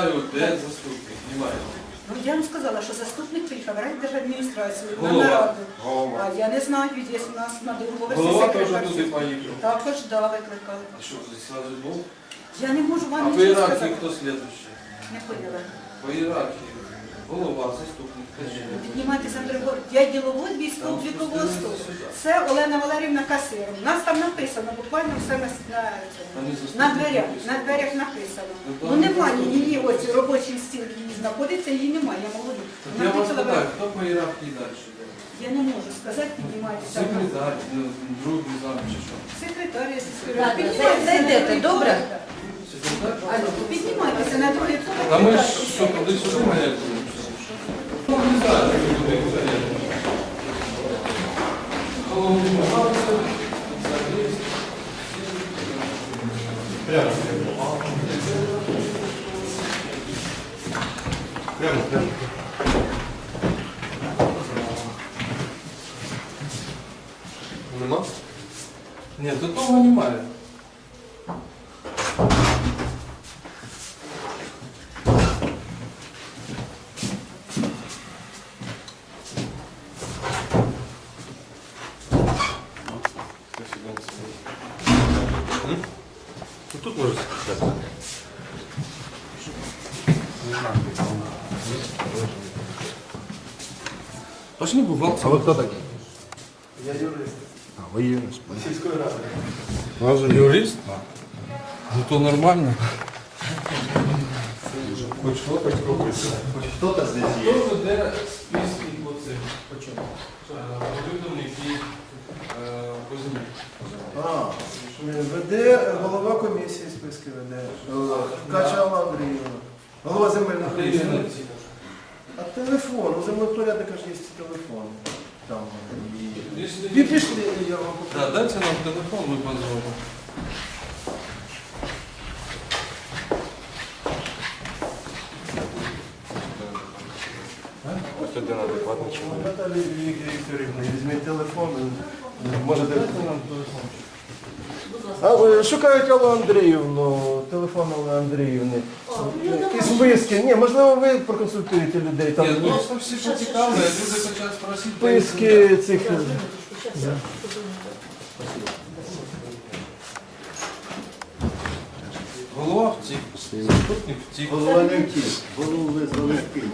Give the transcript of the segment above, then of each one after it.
питаю, де заступник? Немає. Ну, я вам сказала, що заступник приїхав райдержадміністрацію на Голова. нараду. Голова. А я не знаю, є у нас на другому версі Голова теж секретар. туди поїхав. Також да, викликали. А що, сразу був? Я не можу А вам по нічого ієрархії сказати. хто слідуючий? Не поняла. По ієрархії. Голова, заступник. Піднімайтеся на другу. Я діловод військово-облікового столу. Це Олена Валерівна Касирова. У нас там написано, буквально все на, на, на дверях. На дверях написано. Ну, немає її, ось робочий стіл її знаходиться, її немає, я молоду. Я вас питаю, хто по ієрархії далі? Я не можу сказати, піднімайтеся. Секретар, ну, другий зам чи що? Секретар, я Так, Піднімайтеся зайдете, добре? Секретар? Піднімайтеся на другий поверх. А ми ж що, туди сюди має? Ну, не знаю, куди взагалі. Головний бухгалтер, спеціаліст. Прямо. Прямо, прямо. Нема? Ні, тут того немає. Ну тут може сказати. Пошли бухгалтер. А ви хто такий? Я юрист А, ви юрист. сільської ради. Вас же Юрист? Ну то нормально. Хоч що, хоч робиться. Хоч хто-то здесь Хто є. веде списки по цим? Людям, які е, по землі. А, веде голова комісії списки веде. Е, Кача Алла Андріївна. Голова земельних комісій. А телефон, у землепорядника ж є телефон. Там. Пішли, я вам покажу. дайте нам телефон, ми позвонимо. Ось один адекватний чоловік. Наталія Вікторівна, візьміть телефон. Можете. Дайте нам телефон. А, шукають Аллу Андріївну, телефон Алли Андріївни. І списки. Ні, можливо, ви проконсультуєте людей. Там Ні, ну просто всі поцікавили, люди хочуть спросити. списки цих. Голова втік, заступник втік. Голова не втік, голову визвали в Київ.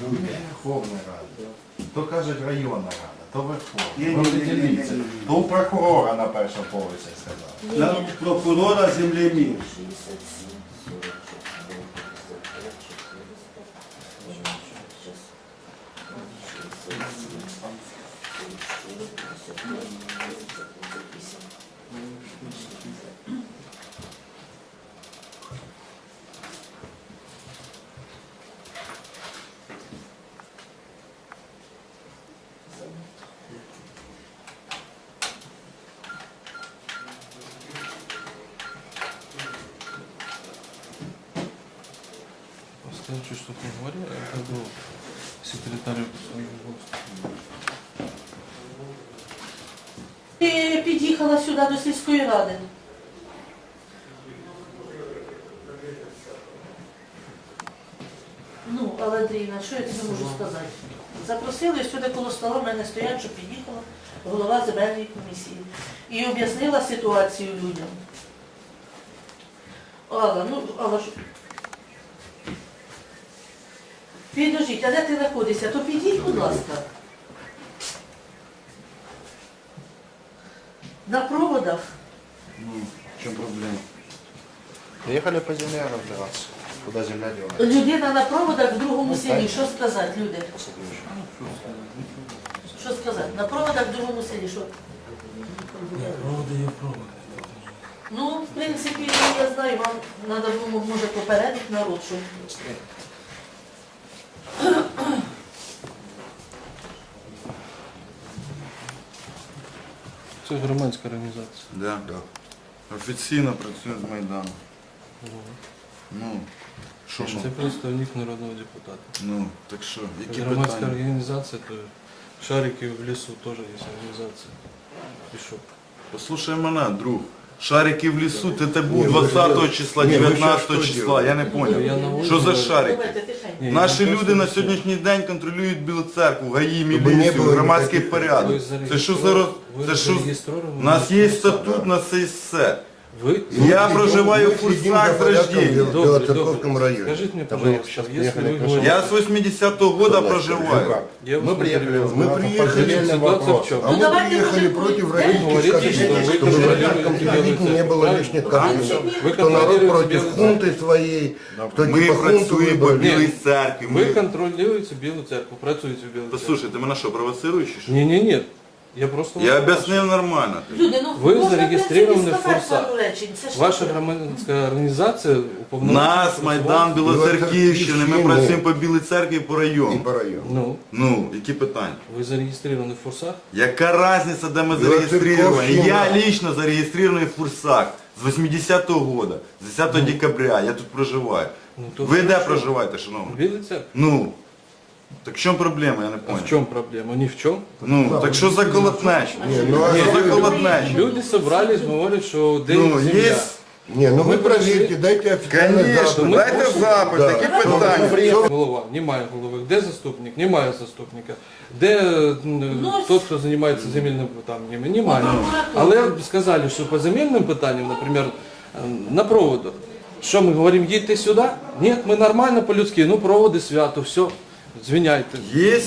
Верховна Рада. То кажуть районна рада, то Верховна. Ні. То у прокурора на першому поверсі сказали. Прокурора прокурора землемір. Скажу, что ты говорил, я пойду секретарю своего Ти під'їхала сюди до сільської ради. Ну, але Андріївна, що я тобі можу сказати? Запросили сюди коло стола, в мене стоять, що під'їхала голова земельної комісії. І об'яснила ситуацію людям. Алла, ну, Алла, що... Підождіть, а де? То підійдь, будь ласка. На проводах. Ну, в чем проблема? Приехали по земле разбираться. Куда земля делает? Людина на проводах в другому селі. Що сказати, люди? Що сказати? На проводах в другому селі. Що? Проводи є проводи. Ну, в принципі, я знаю, вам треба було, може, попередити народ, що Це громадська організація. Да. да. Офіційно працює з Майдану. Ну, Що Це ну? представник народного депутата. Ну, так що, які Громадська питання? організація, то шарики в лісу теж є організація. І що? Послухай мене, друг. Шарики в лісу, ти те був 20 числа, 19 числа, я не Я понял. на Що за шарики? Наші люди на сьогоднішній день контролюють Білу церкву, ГАІ, міліцію, було громадський ніяких порядок. Це що за роз... Ви Це що... зареєстровані? У нас є статут, у нас є все. Ви? Я проживаю в Мы следим Фурсах за с порядком рождения. в Добре, Белоцерковском добре. районе. Скажіть мені, Там мы пожалуйста, сейчас если приехали вы к говорите- Я с 80-го года проживаю. Я вас Мы не приехали, перебиваю. мы приехали, Ситуация в чем? а Ну, мы давайте приехали уже против вы родительских говорите, кабинетов, что вы чтобы в контролируете родительском Белую кабинете не было Церковь, лишних правильно? кабинетов. Вы Кто народ контролируете против Белую хунты своей, кто Ми типа хунту працюємо в выбрали. Білій церкві. Ви Ми... контролюєте Білу церкву, працюєте в Білу церкву. Послухай, ти мене що, провоцируєш? чи що? Ні, ні, ні. Я просто Я об'яснив нормально. Люди, ну, Ви можна, в зареєстровані в сказати Фурсах. пару речень. Це ж Ваша таке. громадська організація уповноважена. Нас. Майдан Білоцерківщини, ми працюємо по Білій церкві і по И району. по району. Ну, Ну, які питання? ви зареєстровані в Фурсах? Яка різниця, де ми зареєстровані? Я лично зареєстрований в Фурсах з 80-го года, з 10 декабря, я тут проживаю. Ну, то Ви де проживаєте, В шановний? Білій церкві. Ну, так в чому проблема, я не А в понял. чому проблема? Ні в чому. Ну, так що за колотнеча? Не, ну, а Що за колотнеча? Люди собрались, говорять, що день Ну, земля. є... не, ну Мы вы проверьте, дайте официальный Конечно, запад. дайте запит, Да. такі питання. Голова, немає голови. Де заступник? Немає заступника. Де м, Ну, тот, хто займається земельними питаннями? Немає. Але сказали, що по земельним питанням, наприклад, е, на проводах, що ми говоримо, їдьте сюди? Ні, ми нормально по-людськи, ну проводи свято, все, звиняйте. Є,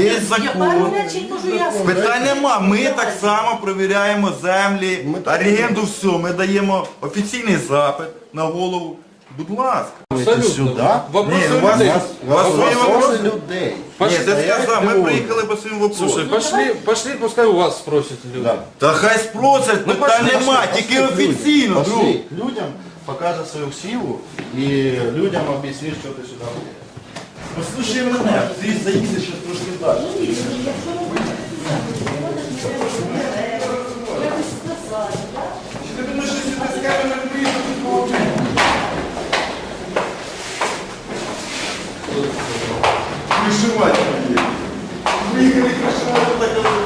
є закон. Питань нема. Ми так само перевіряємо землі, оренду, все. Ми даємо офіційний запит на голову. Будь ласка. Абсолютно. Вопроси Ні, у вас, людей. у вас свої вопроси? людей. Ні, ти сказав, ми приїхали по своїм Слушай, вопросам. пошли, пошли, пускай у вас спросять люди. Та хай спросять, Ну, питань нема, тільки офіційно, друг. Людям показати свою силу і людям об'яснити, що ти сюди приїхав. Послухай мене, ти заїдеш ще трошки далі. Чи ти думаєш, що сюди з камерами приїхав? Кришувати мені. Виїхали кришувати, так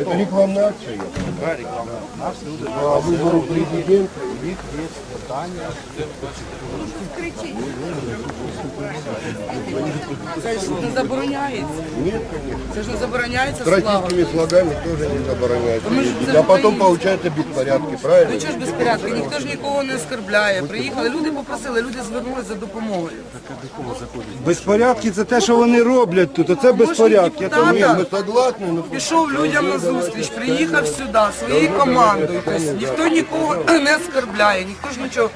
Это рекламная акция. Да, рекламная А выбору президента их есть питание. Це ж не забороняється. Нет, конечно. Це ж не забороняється слава. Тратительными слогами тоже не забороняется. Мы же ездить. за А потом Украину. получается беспорядки, правильно? Ну чого ж безпорядки? Ніхто ж нікого не оскорбляє. Приїхали, люди попросили, люди звернулися за допомогою. Безпорядки це те, що вони роблять тут. Оце безпорядки. Може, Не, депутата мы согласны, но пішов людям на зустріч, приїхав сюди своєю командою. Тобто ніхто нікого не оскорбляє, ніхто ж нічого,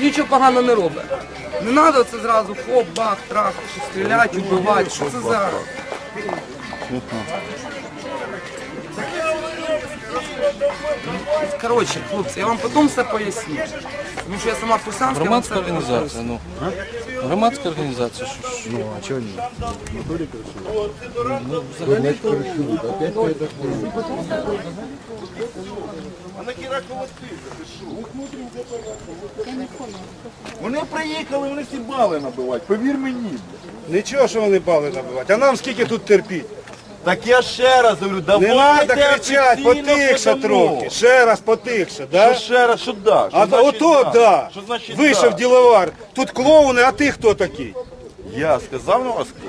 нічого поганого не робить. Не треба це зразу хоп, бах, трах, стріляти, вбивати. Що це за? Коротше, хлопці, я вам потім все поясню. Тому що я сама Фурсанська. Громадська організація, ну. Громадська організація, що ж. Ну, а чого ні? значит крышуют. Опять по этой форме. Вони приїхали, вони всі бали набивають, повір мені. Нічого, що вони бали набивати. А нам скільки тут терпіть? Так я ще раз говорю, Не давайте треба кричати, офіційно потихше подамо. трохи. Ще раз потихше, да? Що ще раз, що да? Що А значить ото да. Що значить Вийшов да? діловар. Тут клоуни, а ти хто такий? Я сказав на вас хто?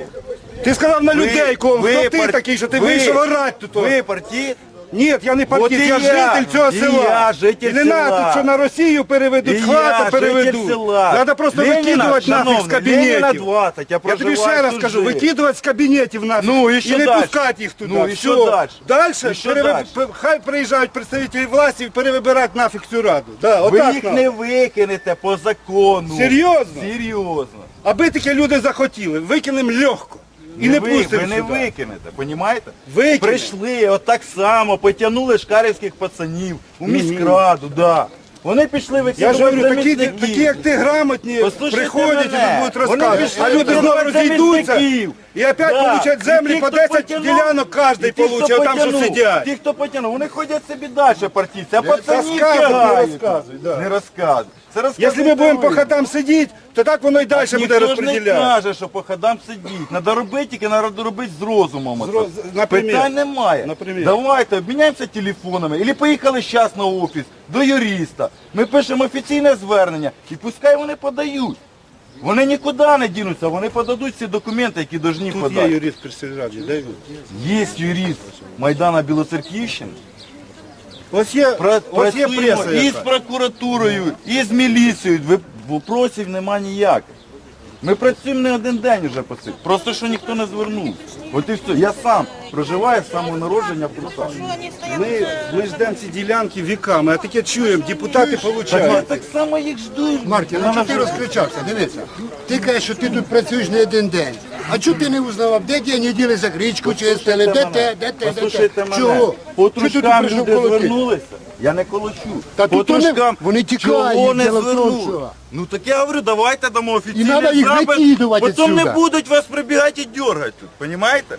Ти сказав на людей, кого ви хто ти пар- такий, що ти ви- вийшов орати тут. Ви парті, Ні, я не партист, я я, житель цього і села. я житель і не села. треба, що на Росію переведуть, І хату я переведуть. села. Треба просто Леніна, викидувати нафіг з шановний, Леніна кабінетів. 20, я Я тобі ще раз кажу, викидувати з кабінетів нафіг Ну, і що не дальше? пускати їх туди. Ну, і що дальше? Дальше, І що переве- дальше? хай приїжджають представники власті і перевибирають нафіг цю раду. Да, Ви їх надо. не викинете по закону. Серйозно? Серйозно. Аби таке люди захотіли, викинемо легко. І не, ви, пустимо ви не сюди. викинете, понімаєте? Викине. Прийшли, отак само, потягнули шкарівських пацанів у міськраду, да. Вони пішли Я викидувати ж говорю, такі, такі як ти грамотні, Послухайте приходять мене. і будуть Вони розказувати. пішли А люди знову викидувати розійдуться замісників. і опять Да. получать землі ті, по хто 10 потягнув, ділянок і кожний ті, хто получить, а там що потягнув, сидять. Ті, хто потягнув, вони ходять собі далі партійці, а пацанів не тягають. розказуй, да. Не розказуй. Це Якщо ми будемо ви. по хатам сидіти, то так воно і далі буде Ніхто ж не розподіляти. каже, що по ходам сидіть. Надо робити, тільки треба робити з розумом. З роз- наприклад. Питань немає. Наприклад. Давайте обміняємося телефонами. Або поїхали зараз на офіс до юриста. Ми пишемо офіційне звернення і пускай вони подають. Вони нікуди не дінуться, вони подадуть всі документи, які повинні Тут є подати. юрист при сільраді, де він? Є юрист Майдана Білоцерківщини. Ось є, Про- ось є Працюємо преса. і з яка. прокуратурою, і з міліцією. Ви вопросів нема ніяких. Ми працюємо не один день вже по цих. Просто що ніхто не звернув. От і что, Я сам проживаю з самого народження в Трусах. Ми, ми ждемо ці ділянки віками, а таке чуємо, депутати Так, получають. так само їх ждуть. Марті, ну що ти розкричався? Дивися. Ти кажеш, що ти тут працюєш не один день. А чого ти не узнавав, де ті неділи за грічку чистили, де те, де те, де Послухайте те? мене. Чого? По трушкам люди звернулися. Я не колочу. Та По тут вони- трушкам вони тікають, чого не діло в тому, звернули? що- Ну так я говорю, давайте дамо офіційний треба їх запит, викидувати Потім не будуть вас прибігати і дергати тут, понімаєте?